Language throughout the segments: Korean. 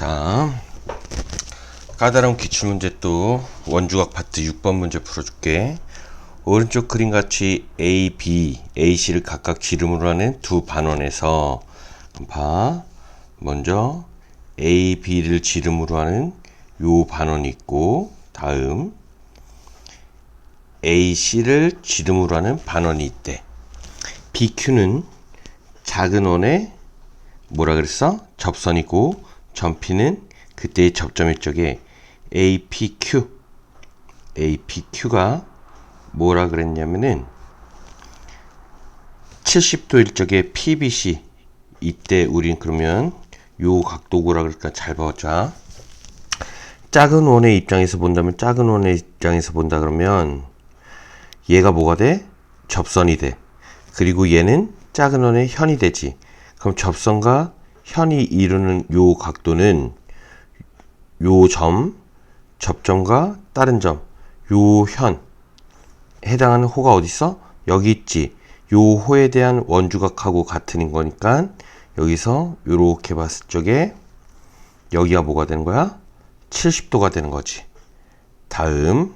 자, 까다로운 기출문제 또 원주각 파트 6번 문제 풀어줄게. 오른쪽 그림 같이 A, B, A, C를 각각 지름으로 하는 두 반원에서 봐. 먼저 A, B를 지름으로 하는 요 반원이 있고 다음 A, C를 지름으로 하는 반원이 있대. BQ는 작은 원의 뭐라 그랬어? 접선이고 점피는 그때의 접점일 적에 APQ APQ가 뭐라 그랬냐면은 70도일 적에 PBC 이때 우린 그러면 요 각도고라 그럴까 잘 봐자 작은 원의 입장에서 본다면 작은 원의 입장에서 본다 그러면 얘가 뭐가 돼? 접선이 돼. 그리고 얘는 작은 원의 현이 되지. 그럼 접선과 현이 이루는 요 각도는 요 점, 접점과 다른 점, 요 현, 해당하는 호가 어디 있어? 여기 있지. 요 호에 대한 원주각하고 같은 거니까 여기서 요렇게 봤을 적에 여기가 뭐가 되는 거야? 70도가 되는 거지. 다음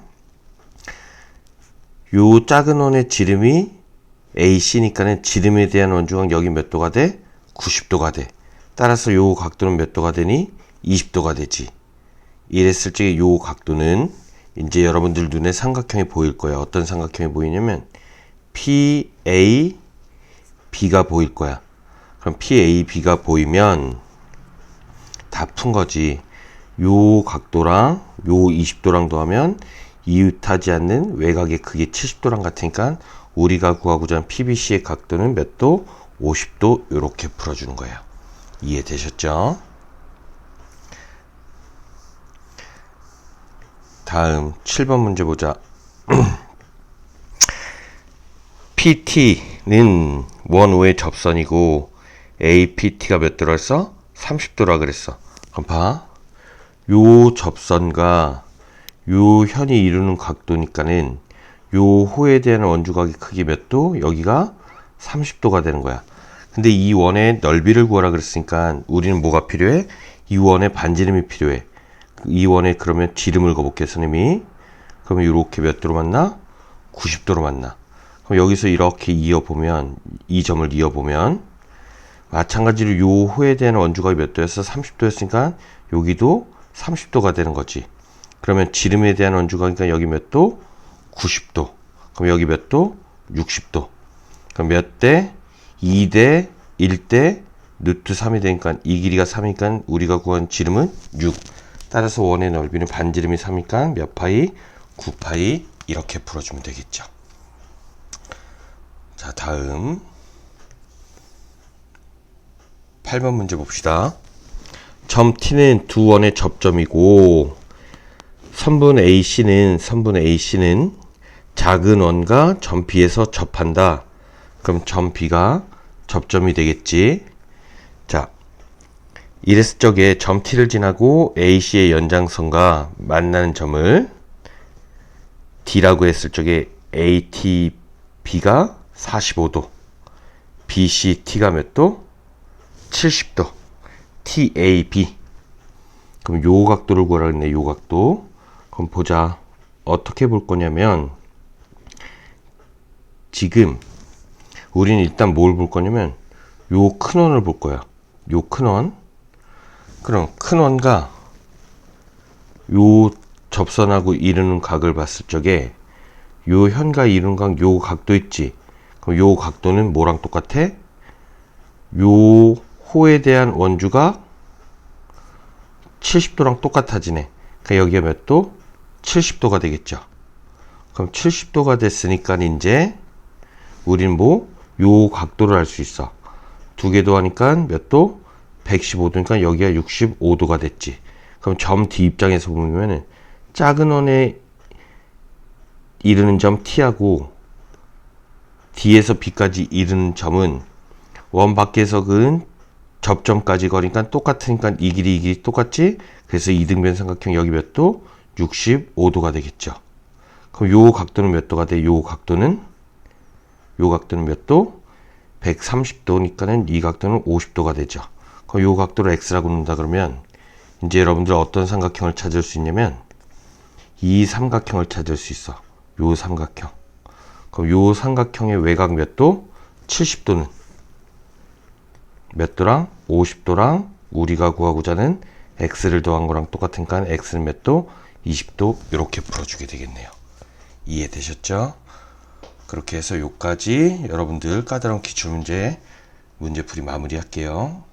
요 작은 원의 지름이 AC니까는 지름에 대한 원주각 여기 몇 도가 돼? 90도가 돼. 따라서 요 각도는 몇 도가 되니? 20도가 되지. 이랬을 적에 요 각도는 이제 여러분들 눈에 삼각형이 보일 거야. 어떤 삼각형이 보이냐면 PA B가 보일 거야. 그럼 PA B가 보이면 다 푼 거지. 요 각도랑 요 20도랑 더하면 이웃하지 않는 외곽의 크기 70도랑 같으니까 우리가 구하고자 하는 PBC의 각도는 몇 도? 50도 이렇게 풀어주는 거예요. 이해되셨죠? 다음 7번 문제 보자. PT는 원우의 접선이고 APT가 몇 도라 했어? 30도라 그랬어. 그럼 봐. 요 접선과 요 현이 이루는 각도니까는 요 호에 대한 원주각의 크기 몇 도? 여기가 30도가 되는 거야. 근데 이 원의 넓이를 구하라 그랬으니까 우리는 뭐가 필요해? 이 원의 반지름이 필요해. 이 원에 그러면 지름을 거볼게 선생님이. 그러면 이렇게 몇 도로 만나? 90도로 만나. 그럼 여기서 이렇게 이어보면 이 점을 이어보면 마찬가지로 요 호에 대한 원주각이 몇 도였어? 30도였으니까 여기도 30도가 되는 거지. 그러면 지름에 대한 원주각이니까 여기 몇 도? 90도. 그럼 여기 몇 도? 60도. 그럼 몇 대? 2대 1대 루트 3이 되니까 이 길이가 3이니까 우리가 구한 지름은 6. 따라서 원의 넓이는 반지름이 3이니까 몇 파이? 9파이 이렇게 풀어주면 되겠죠. 자 다음 8번 문제 봅시다. 점 T는 두 원의 접점이고 선분 AC는 선분 AC는 작은 원과 점 B에서 접한다. 그럼 점 B가 접점이 되겠지. 자, 이랬을 적에 점 T를 지나고 AC의 연장선과 만나는 점을 D라고 했을 적에 ATB가 45도, BCT가 몇 도? 70도, TAB. 그럼 요 각도를 구하라 했네, 요 각도. 그럼 보자. 어떻게 볼 거냐면, 지금, 우리는 일단 뭘 볼 거냐면, 요 큰 원을 볼 거야. 요 큰 원. 그럼 큰 원과 요 접선하고 이루는 각을 봤을 적에 요 현과 이루는 각 요 각도 있지. 그럼 요 각도는 뭐랑 똑같아? 요 호에 대한 원주가 70도랑 똑같아지네. 그러니까 여기가 몇 도? 70도가 되겠죠. 그럼 70도가 됐으니까 이제 우리는 뭐? 요 각도를 알 수 있어. 두개 더하니까 몇 도? 115도니까 여기가 65도가 됐지. 그럼 점 D 입장에서 보면은 작은 원에 이르는 점 T하고 D에서 B까지 이르는 점은 원 밖에서 그은 접점까지 거리니까 똑같으니까 이 길이 이 길이 똑같지? 그래서 이등변 삼각형 여기 몇 도? 65도가 되겠죠. 그럼 요 각도는 몇 도가 돼? 요 각도는 요 각도는 몇 도? 130도니까는 이 각도는 50도가 되죠. 그럼 요 각도를 x라고 놓는다 그러면 이제 여러분들 어떤 삼각형을 찾을 수 있냐면 이 삼각형을 찾을 수 있어. 요 삼각형. 그럼 요 삼각형의 외곽 몇 도? 70도는 몇 도랑 50도랑 우리가 구하고자 하는 x를 더한 거랑 똑같으니까 x는 몇 도? 20도 이렇게 풀어주게 되겠네요. 이해되셨죠? 그렇게 해서 요까지 여러분들 까다로운 기출문제 문제풀이 마무리할게요.